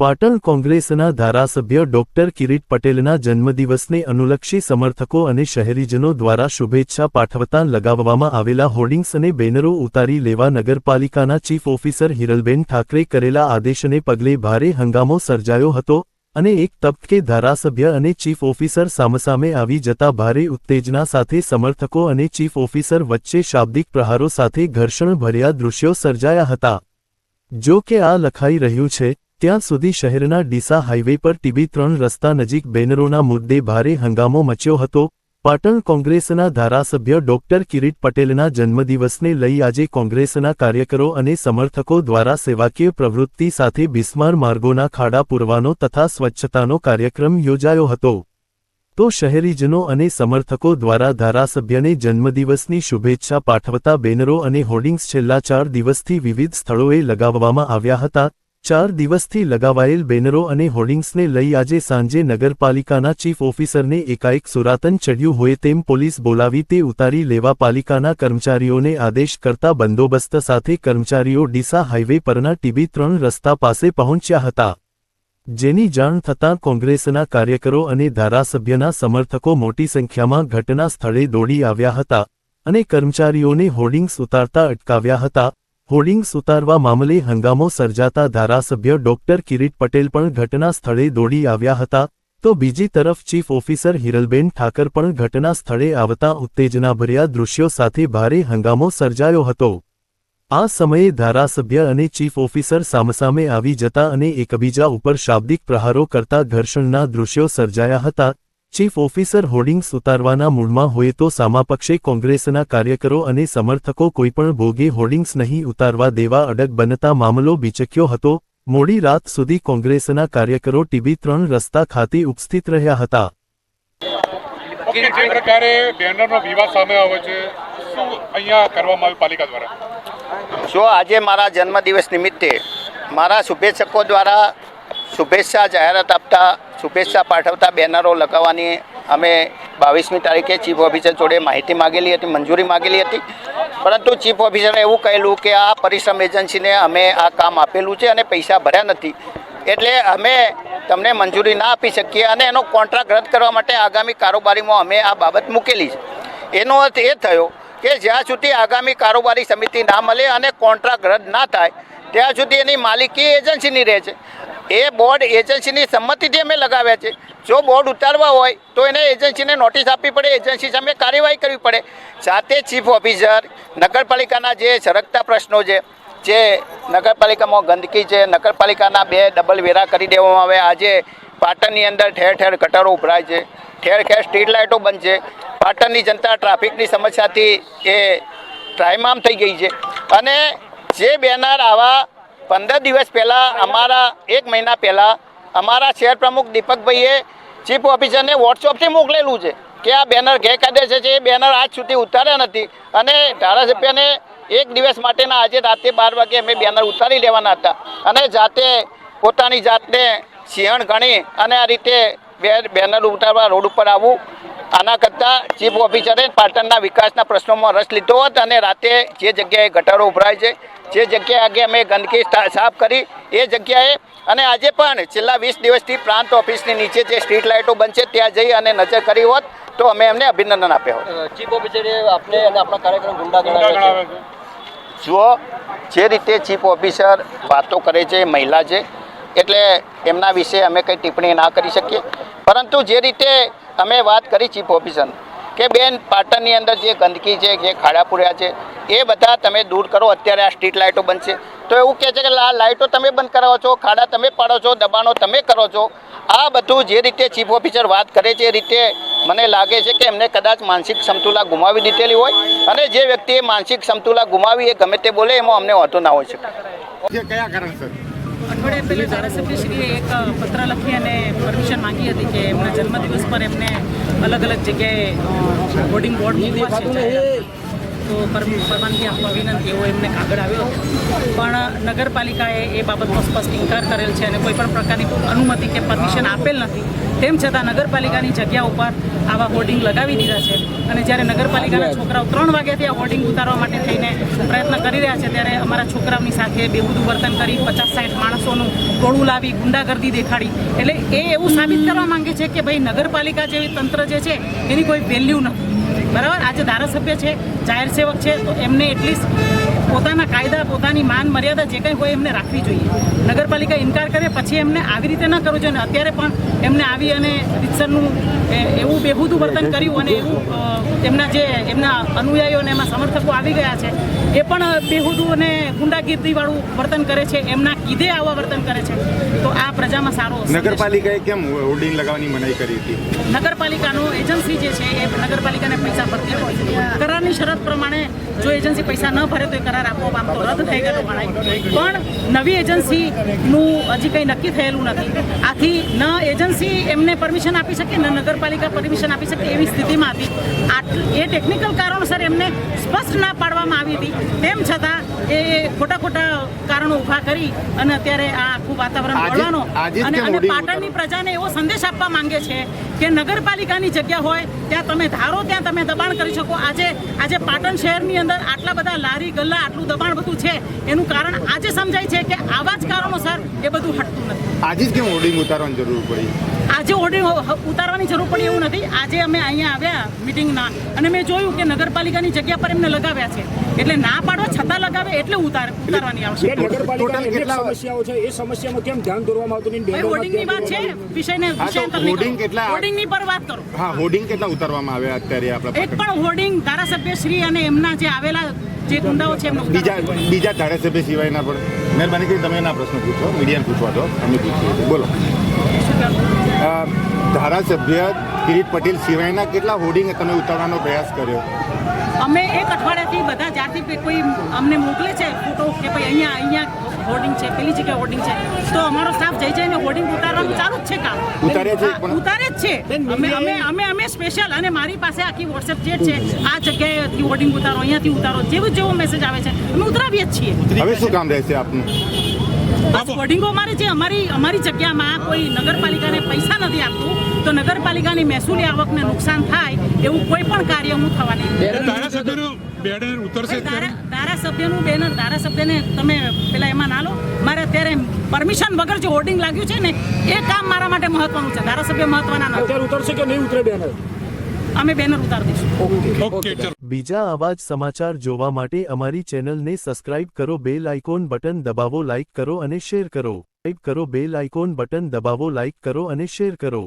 પાટણ કોંગ્રેસના ધારાસભ્ય ડોક્ટર કિરીટ પટેલના જન્મદિવસને અનુલક્ષી સમર્થકો અને શહેરીજનો દ્વારા શુભેચ્છા પાઠવતા લગાવવામાં આવેલા હોર્ડિંગ્સ અને બેનરો ઉતારી લેવા નગરપાલિકાના ચીફ ઓફિસર હિરલબેન ઠાકરે કરેલા આદેશને પગલે ભારે હંગામો સર્જાયો હતો અને એક તબકે ધારાસભ્ય અને ચીફ ઓફિસર સામસામે આવી જતા ભારે ઉત્તેજના સાથે સમર્થકો અને ચીફ ઓફિસર વચ્ચે શાબ્દિક પ્રહારો સાથે ઘર્ષણભર્યા દૃશ્યો સર્જાયા હતા. જો કે આ લખાઈ રહ્યું છે ત્યાં સુધી શહેરના ડીસા હાઇવે પર ટીબી ત્રણ રસ્તા નજીક બેનરોના મુદ્દે ભારે હંગામો મચ્યો હતો. પાટણ કોંગ્રેસના ધારાસભ્ય ડોક્ટર કિરીટ પટેલના જન્મદિવસને લઈ આજે કોંગ્રેસના કાર્યકરો અને સમર્થકો દ્વારા સેવાકીય પ્રવૃત્તિ સાથે બિસ્માર માર્ગોના ખાડા પૂરવાનો તથા સ્વચ્છતાનો કાર્યક્રમ યોજાયો હતો. તો શહેરીજનો અને સમર્થકો દ્વારા ધારાસભ્યને જન્મદિવસની શુભેચ્છા પાઠવતા બેનરો અને હોર્ડિંગ્સ છેલ્લા ચાર દિવસથી વિવિધ સ્થળોએ લગાવવામાં આવ્યા હતા. ચાર દિવસથી લગાવાયેલ બેનરો અને હોર્ડિંગ્સને લઈ આજે સાંજે નગરપાલિકાના ચીફ ઓફિસરને એકાએક સુરાતન ચડ્યું હોય તેમ પોલીસ બોલાવી તે ઉતારી લેવા પાલિકાના કર્મચારીઓને આદેશ કરતા બંદોબસ્ત સાથે કર્મચારીઓ ડીસા હાઇવે પરના ટીબી ત્રણ રસ્તા પાસે પહોંચ્યા હતા. જેની જાણ થતાં કોંગ્રેસના કાર્યકરો અને ધારાસભ્યના સમર્થકો મોટી સંખ્યામાં ઘટના સ્થળે દોડી આવ્યા હતા અને કર્મચારીઓને હોર્ડિંગ્સ ઉતારતા અટકાવ્યા હતા. હોર્ડિંગ્સ ઉતારવા મામલે હંગામો સર્જાતા ધારાસભ્ય ડોક્ટર કિરીટ પટેલ પણ ઘટના સ્થળે દોડી આવ્યા હતા. તો બીજી તરફ ચીફ ઓફિસર હિરલબેન ઠાકર પણ ઘટના સ્થળે આવતા ઉત્તેજનાભર્યા દૃશ્યો સાથે ભારે હંગામો સર્જાયો હતો. આ સમયે ધારાસભ્ય અને ચીફ ઓફિસર સામસામે આવી જતા અને એકબીજા ઉપર શાબ્દિક પ્રહારો કરતા ઘર્ષણના દૃશ્યો સર્જાયા હતા. ચીફ ઓફિસર હોર્ડિંગ્સ ઉતારવાના મૂળમાં હોય તો સામાપક્ષે કોંગ્રેસના કાર્યકરો અને સમર્થકો કોઈપણ ભોગે હોર્ડિંગ્સ નહીં ઉતારવા દેવા અડગ બનતા મામલો બીચક્યો હતો. મોડી રાત સુધી કોંગ્રેસના કાર્યકરો ટીબી ત્રણ રસ્તા ખાતે ઉપસ્થિત રહ્યા હતા. જે પ્રકારે બેનરનો વિવાદ સામે આવે છે શું અહીંયા કરવામાં આવ્યું પાલિકા દ્વારા? જો આજે મારા જન્મદિવસ નિમિત્તે મારા શુભેચ્છકો દ્વારા શુભેચ્છા જાહેરાત આપતા, શુભેચ્છા પાઠવતા બેનરો લગાવવાની અમે બાવીસમી તારીખે ચીફ ઓફિસર જોડે માહિતી માગેલી હતી, મંજૂરી માગેલી હતી. પરંતુ ચીફ ઓફિસરે એવું કહેલું કે આ પરિશ્રમ એજન્સીને અમે આ કામ આપેલું છે અને પૈસા ભર્યા નથી. એટલે અમે તમને મંજૂરી ના આપી શકીએ અને એનો કોન્ટ્રાક્ટ રદ કરવા માટે આગામી કારોબારીમાં અમે આ બાબત મૂકેલી છે. એનો અર્થ એ થયો કે જ્યાં સુધી આગામી કારોબારી સમિતિ ના મળે અને કોન્ટ્રાક્ટ રદ ના થાય, ત્યાં સુધી એની માલિકી એજન્સીની રહે છે. એ બોર્ડ એજન્સીની સંમતિથી અમે લગાવ્યા છે. જો બોર્ડ ઉતારવા હોય, તો એને એજન્સીને નોટિસ આપવી પડે, એજન્સી સામે કાર્યવાહી કરવી પડે. સાથે ચીફ ઓફિસર, નગરપાલિકાના જે સરકતા પ્રશ્નો છે, જે નગરપાલિકામાં ગંદકી છે, નગરપાલિકાના બે ડબલ વેરા કરી દેવામાં આવે. આજે પાટણની અંદર ઠેર ઠેર ગટરો ઉભરાય છે. ઠેર ઠેર સ્ટ્રીટ લાઇટો બંધ છે. પાટણની જનતા ટ્રાફિકની સમસ્યાથી એ ટ્રાઇમામ થઈ ગઈ છે. અને જે બેનર આવા પંદર દિવસ પહેલાં, અમારા, એક મહિના પહેલાં, અમારા શહેર પ્રમુખ દીપકભાઈએ ચીફ ઓફિસરને વોટ્સઅપથી મોકલેલું છે કે આ બેનર ગેરકાયદેસર છે, એ બેનર આજ સુધી ઉતાર્યા નથી. અને ધારાસભ્યને એક દિવસ માટેના આજે રાતે બાર વાગે અમે બેનર ઉતારી લેવાના હતા. અને જાતે પોતાની જાતને સિંહણ ગણી અને આ રીતે બેનર ઉતારવા રોડ ઉપર આવવું આના કરતાં ચીફ ઓફિસરે પાટણના વિકાસના પ્રશ્નોમાં રસ લીધો હોત અને રાતે જે જગ્યાએ ગટરો ઉભરાય છે જે જગ્યાએ આગે અમે ગંદકી સાફ કરી એ જગ્યાએ અને આજે પણ છેલ્લા વીસ દિવસથી પ્રાંત ઓફિસની નીચે જે સ્ટ્રીટ લાઇટો બનશે ત્યાં જઈ અને નજર કરી હોત તો અમે એમને અભિનંદન આપ્યા હોત. ચીફ ઓફિસરે આપને અને આપણા કાર્યક્રમ ગુંડા ગુંડા ગણાવ્યા જુઓ જે રીતે ચીફ ઓફિસર વાતો કરે છે મહિલા છે એટલે એમના વિશે અમે કંઈ ટિપ્પણી ના કરી શકીએ. પરંતુ જે રીતે અમે વાત કરી ચીફ ઓફિસર કે બેન, પાટણની અંદર જે ગંદકી છે, જે ખાડાપુર્યા છે, એ બધા તમે દૂર કરો. અત્યારે આ સ્ટ્રીટ લાઇટો બનશે તો એવું કહે છે કે આ લાઇટો તમે બંધ કરાવો છો, ખાડા તમે પાડો છો, દબાણો તમે કરો છો. આ બધું જે રીતે ચીફ ઓફિસર વાત કરે છે, એ રીતે મને લાગે છે કે એમને કદાચ માનસિક સમતુલા ગુમાવી દીધેલી હોય અને જે વ્યક્તિએ માનસિક સમતુલા ગુમાવી એ ગમે તે બોલે, એમાં અમને વાંધો ના હોય શકે. કયા કારણસર અઠવાડિયા પહેલાં ધારાસભ્યશ્રીએ એક પત્ર લખી અને પરમિશન માંગી હતી કે એમના જન્મદિવસ પર એમને અલગ અલગ જગ્યાએ હોર્ડિંગ બોર્ડ મૂકવા છે. તો પર- પરવાનગી આપવા વિનંતી એવો એમને કાગળ આવ્યો. હતો પણ નગરપાલિકાએ એ બાબતનો સ્પષ્ટ ઇન્કાર કરેલ છે અને કોઈ પણ પ્રકારની અનુમતિ કે પરમિશન આપેલ નથી. તેમ છતાં નગરપાલિકાની જગ્યા ઉપર આવા હોર્ડિંગ લગાવી દીધા છે અને જ્યારે નગરપાલિકાના છોકરાઓ ત્રણ વાગ્યાથી આ હોર્ડિંગ ઉતારવા માટે થઈને પ્રયત્ન કરી રહ્યા છે ત્યારે અમારા છોકરાઓની સાથે બેહુદું વર્તન કરી પચાસ સાઠ માણસોનું ટોળું લાવી ગુંડાગર્દી દેખાડી. એટલે એ એવું સાબિત કરવા માંગે છે કે ભાઈ નગરપાલિકા જેવી તંત્ર જે છે એની કોઈ વેલ્યુ નથી. બરાબર? આજે ધારાસભ્ય છે જાહેર સેવક છે તો એમને એટલીસ્ટ પોતાના કાયદા પોતાની માન મર્યાદા જે કંઈ હોય એમને રાખવી જોઈએ. નગરપાલિકા ઇનકાર કરે પછી એમને આવી રીતે ન કરવું જોઈએ. અને અત્યારે પણ એમને આવી અને રીતસરનું એ- એવું બેહુદું વર્તન કર્યું અને એવું એમના જે એમના અનુયાયીઓ અને એમાં સમર્થકો આવી ગયા છે એ પણ બેહુદું અને ગુંડાગીર્દીવાળું વર્તન કરે છે એમના કીધે આવા વર્તન કરે છે. તો આ પ્રજામાં સારો નગરપાલિકાએ કેમ હોર્ડિંગ લગાવવાની મનાઈ કરી હતી? નગરપાલિકાનો એજન્સી જે છે એ નગરપાલિકાને પૈસા ભરતી શરત પ્રમાણે જો એજન્સી પૈસા ન ભરે તો એ કરાર આપોઆપ આમ તો રદ થઈ ગયેલો ગણાય. પણ નવી એજન્સીનું હજી કંઈ નક્કી થયેલું નથી. આથી ન એજન્સી એમને પરમિશન આપી શકે, ન નગરપાલિકા પરમિશન આપી શકે એવી સ્થિતિમાં હતી. આટલ એ ટેકનિકલ કારણોસર એમને સ્પષ્ટ ના પાડવામાં આવી હતી. તેમ છતાં એ ખોટા ખોટા કારણો ઊભા કરી અને અત્યારે આ આખું વાતાવરણ જ અને અને પાટણની પ્રજાને એવો સંદેશ આપવા માંગે છે કે નગરપાલિકાની જગ્યા હોય ત્યાં તમે ધારો ત્યાં તમે દબાણ કરી શકો. આજે આજે પાટણ શહેરની અંદર આટલા બધા લારી ગલ્લા આટલું દબાણ બધું છે. એનું કારણ આજે સમજાય છે કે આવા જ કારણોસર એ બધું હટતું નથી. આજે જ કેમ હોર્ડિંગ ઉતારવાની જરૂર પડી? આજે હોર્ડિંગ ઉતારવાની જરૂર પડી એવું નથી. આજે અમે અહીંયા આવ્યા મિટિંગના અને મેં જોયું કે નગરપાલિકાની જગ્યા પર એમને લગાવ્યા છે. એટલે ના પાડવા છતાં લગાવે એટલે ઉતાર ઉતારવાની આવશે. નગરપાલિકાની કેટલા- સમસ્યાઓ છે એ સમસ્યામાં કેમ ધ્યાન દોરવામાં આવતું નહીં? ભાઈ હોર્ડિંગની વાત છે. વિષયને વિષયાંતર હોર્ડિંગ કેટલા- હોર્ડિંગની પર વાત કરો. હા હોર્ડિંગ કેટલા ઉતારવામાં આવ્યા અત્યારે આપણે એક પણ હોર્ડિંગ ધારાસભ્ય શ્રી અને એમના જે આવેલા જે ગુંડાઓ છે એમનો બીજા બીજા ધારાસભ્ય સિવાયના પણ. મહેરબાની કરી તમે એના પ્રશ્નો પૂછો મીડિયાને પૂછવા દો, અમે પૂછીએ બોલો. ધારાસભ્ય કિરીટ પટેલ સિવાયના કેટલા હોર્ડિંગ તમે ઉતારવાનો પ્રયાસ કર્યો? અમે એક અઠવાડિયાથી બધા જ્યારથી કોઈ અમને મોકલે છે ફોટો કે ભાઈ અહીંયા અહીંયા હોર્ડિંગ છે પેલી જગ્યાએ હોર્ડિંગ છે. તો અમારો સ્ટાફ જઈ જઈને હોર્ડિંગ ઉતારવાનું ચાલુ જ છે કામ. ઉતારે છે ઉતારે જ છે. અમે અમે અમે અમે સ્પેશિયલ અને મારી પાસે આખી વોટ્સએપ ચેટ છે આ જગ્યાએથી હોર્ડિંગ ઉતારો અહીંયાથી ઉતારો જેવું જેવો મેસેજ આવે છે. અમે ઉતરાવીએ જ છીએ. હવે શું કામ રહેશે આપનું? બસ હોર્ડિંગો અમારે જે અમારી અમારી જગ્યામાં કોઈ નગરપાલિકાને પૈસા નથી આપતું તો નગરપાલિકાની મહેસૂલી આવકને નુકસાન થાય એવું કોઈ પણ કાર્ય હું થવા નહીં બેનર ઉતરશે ધારાસભ્યનું બેનર ધારાસભ્યને તમે પેલા એમાં ના લો. મારે અત્યારે પરમિશન વગર જે હોર્ડિંગ લાગ્યું છે ને એ કામ મારા માટે મહત્વનું છે. ધારાસભ્ય મહત્વના નથી અત્યારે ઉતરશે કે નહીં ઉતરે બેનર? અમે બેનર ઉતારી દઈશું. ઓકે. બીજા આવા જ સમાચાર જોવા માટે અમારી ચેનલને સબસ્ક્રાઇબ કરો બેલ આઇકોન બટન દબાવો લાઇક કરો અને શેર કરો. ટાઈપ કરો બેલ આઇકોન બટન દબાવો લાઇક કરો અને શેર કરો.